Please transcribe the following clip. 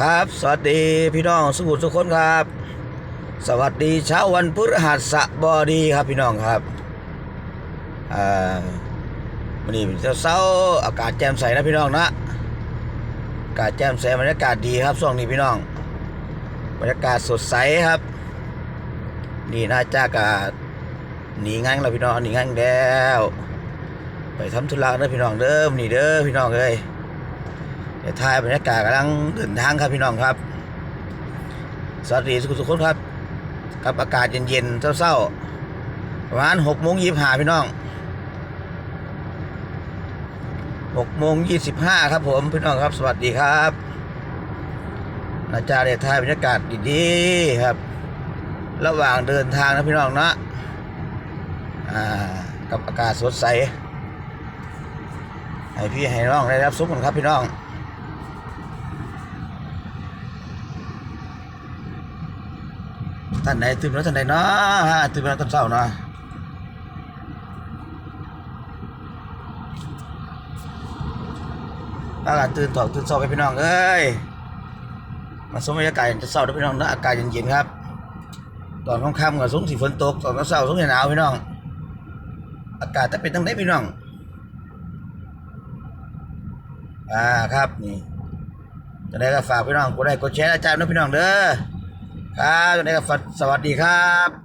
ครับ สวัสดีพี่น้องสุขุมสุขคนครับ สวัสดีเช้าวันพฤหัสบดีครับพี่น้องครับอ่าวันนี้เป็นเช้าอากาศแจ่มใสนะพี่น้องนะอากาศแจ่มใสบรรยากาศดีครับช่วงนี้พี่น้องบรรยากาศสดใสครับ นี่น่าจะกาหนีงานแล้วพี่น้องหนีงานแล้ว ไปทำธุระเด้อพี่น้องเด้อนี่เด้อพี่น้องเอ้ย เดี๋ยวถ่ายบรรยากาศกำลังเดินทางครับพี่น้องครับ สวัสดีทุกคนครับ กับอากาศเย็นๆเศร้าๆประมาณหกโมงยี่สิบห้าพี่น้องหกโมงยี่สิบห้าครับผมพี่น้องครับ สวัสดีครับนาจาเดี๋ยวถ่ายบรรยากาศดีๆครับ ระหว่างเดินทางนะพี่น้องนะอ่ากับอากาศสดใส ให้พี่ให้น้องได้รับสุขกันครับพี่น้อง ท่านไหนตื่นแล้วท่านไหนเนาะตื่นแล้วตอนเช้าเนาะอากาศตื่นถอกตื่นเช้าไปพี่น้องเอ้ยมาสมบรรยากาศจะเช้าด้อพี่น้องนะอากาศเย็นๆครับตอนค่ำๆก็สงสีฝนตกตอนเช้าสงสีหนาวพี่น้อง อากาศจะเป็นตั้งไหนพี่น้องอ่าครับนี่จะได้ก็ฝากพี่น้องกดไลค์กดแชร์อาจารย์นะพี่น้องเด้อ ครับจะได้ก็สวัสดีครับ